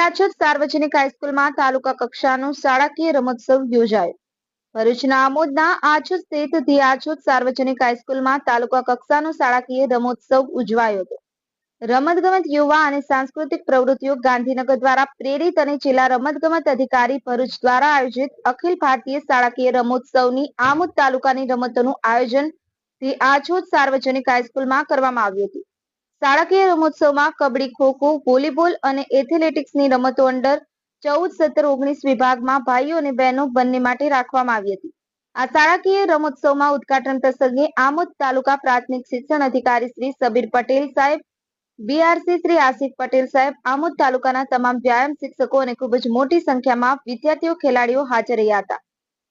આછોદ સાર્વજનિક હાઈસ્કૂલમાં તાલુકા કક્ષાનો શાળાકીય રમોત્સવ યોજાયો. ભરૂચના આમોદના આછોદ સ્થિત ધી સાર્વજનિક હાઈસ્કૂલમાં તાલુકા કક્ષાનો શાળાકીય રમોત્સવ ઉજવાયો હતો. રમતગમત યુવા અને સાંસ્કૃતિક પ્રવૃત્તિઓ ગાંધીનગર દ્વારા પ્રેરિત અને જિલ્લા રમતગમત અધિકારી ભરૂચ દ્વારા આયોજિત અખિલ ભારતીય શાળાકીય રમોત્સવની આમોદ તાલુકાની રમતોનું આયોજન ધી આછોદ સાર્વજનિક હાઈસ્કૂલમાં કરવામાં આવ્યું હતું. શાળાકીય રમોત્સવમાં કબડ્ડી ખોખો વોલીબોલ અને એથ્લેટિક્સની રમતો અંડર ચૌદ, સત્તર, ઓગણીસ વિભાગમાં ભાઈઓ અને બહેનો બંને માટે રાખવામાં આવી હતી. આ શાળાકીય રમોત્સવમાં ઉદઘાટન પ્રસંગે આમોદ તાલુકા પ્રાથમિક શિક્ષણ અધિકારી શ્રી સબીર પટેલ સાહેબ બીઆરસી શ્રી આસિફ પટેલ સાહેબ, આમોદ તાલુકાના તમામ વ્યાયામ શિક્ષકો અને ખૂબ જ મોટી સંખ્યામાં વિદ્યાર્થીઓ, ખેલાડીઓ હાજર રહ્યા હતા.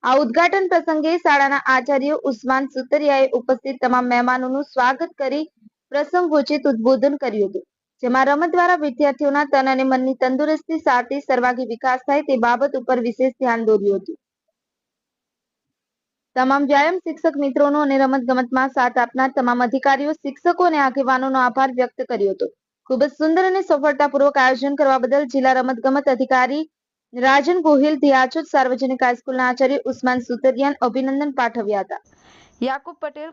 આ ઉદઘાટન પ્રસંગે શાળાના આચાર્ય ઉસ્માન સુતરિયાએ ઉપસ્થિત તમામ મહેમાનોનું સ્વાગત કરી પ્રસંગોચિત ઉદબોધન કર્યું હતું. જેમાં રમત દ્વારા વિદ્યાર્થીઓના તન અને મનની તંદુરસ્તી સાથે સર્વાંગી વિકાસ થાય તે બાબત ઉપર વિશેષ ધ્યાન દોર્યું હતું. તમામ વ્યાયામ શિક્ષક મિત્રોનો અને રમત ગમતમાં સાથ આપનાર તમામ અધિકારીઓ, શિક્ષકો અને આગેવાનોનો આભાર વ્યક્ત કર્યો હતો. ખૂબ જ સુંદર અને સફળતાપૂર્વક આયોજન કરવા બદલ જિલ્લા રમત ગમત અધિકારી રાજન ગોહિલ ધ્યાચોદ સાર્વજનિક હાઈસ્કૂલના આચાર્ય ઉસ્માન સુતરિયાન અભિનંદન પાઠવ્યા હતા. યાકુબ પટેલ